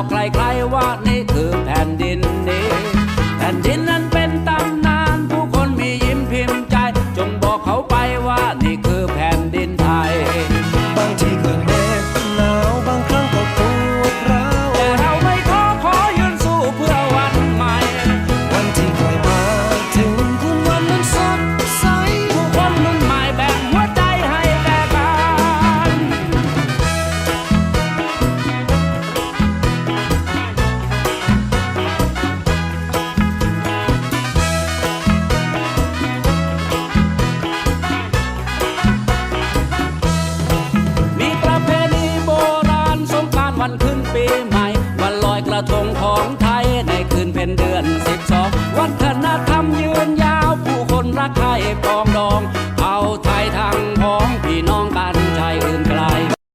บอกใครๆว่าใน วันขึ้นปีใหม่ วันลอยกระทงของไทยในคืนเพ็นเดือนสิบสองวัฒนธรรมยืนยาวผู้คนรักใคร่ปองดอง